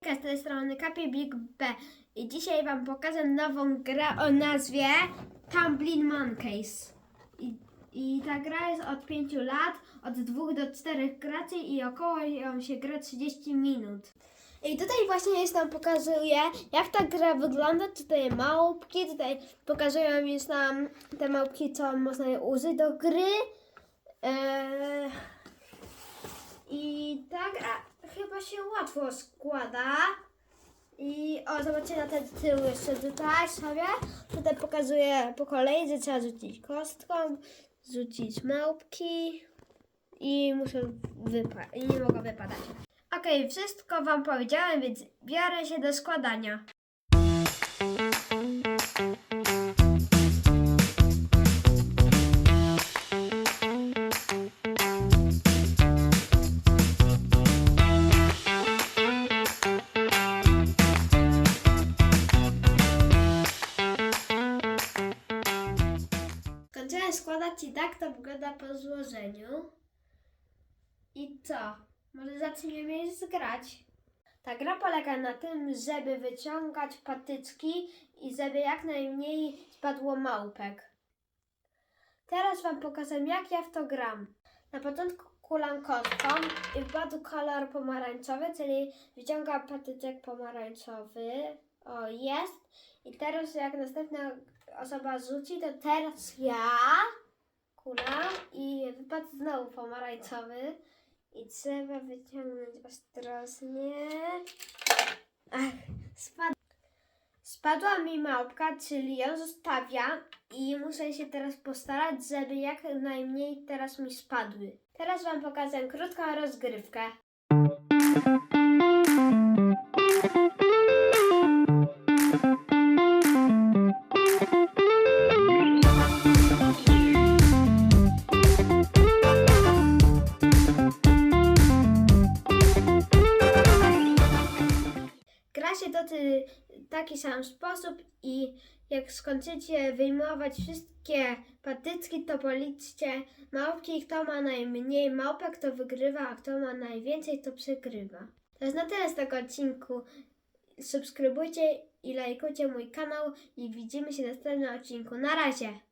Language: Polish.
Z tej strony Kapie Big B i dzisiaj Wam pokażę nową grę o nazwie Tumbling Monkeys. I, I ta gra jest od 5 lat, od 2 do 4 graczy i około ją się gra 30 minut. I tutaj właśnie jest nam pokazuje, jak ta gra wygląda. Tutaj małpki, tutaj pokazują już nam te małpki, co można je użyć do gry. Eee, I ta gra chyba się łatwo składa. I o, zobaczcie na ten tył jeszcze tutaj sobie. Tutaj pokazuję po kolei, że trzeba rzucić kostką, rzucić małpki i muszę wypaść. I nie mogę wypadać. Okej, wszystko Wam powiedziałem, więc biorę się do składania. Skończyłem składać i tak to wygląda po złożeniu. I co? Może zaczniemy już zgrać. Ta gra polega na tym, żeby wyciągać patyczki i żeby jak najmniej spadło małpek. Teraz Wam pokażę, jak ja w to gram. Na początku kulam kostką i wpadł kolor pomarańczowy, czyli wyciągam patyczek pomarańczowy. O, jest. I teraz jak następna osoba rzuci, to teraz ja kulam i wypadł znowu pomarańczowy. I trzeba wyciągnąć ostrożnie. Ach, spad... Spadła mi małpka, czyli ją zostawiam i muszę się teraz postarać, żeby jak najmniej teraz mi spadły. Teraz Wam pokażę krótką rozgrywkę. Gra się to ty, taki sam sposób i jak skończycie wyjmować wszystkie patyczki, to policzcie małpki. Kto ma najmniej małpek, to wygrywa, a kto ma najwięcej, to przegrywa. To jest na tyle z tego odcinku. Subskrybujcie i lajkujcie mój kanał i widzimy się w następnym odcinku. Na razie!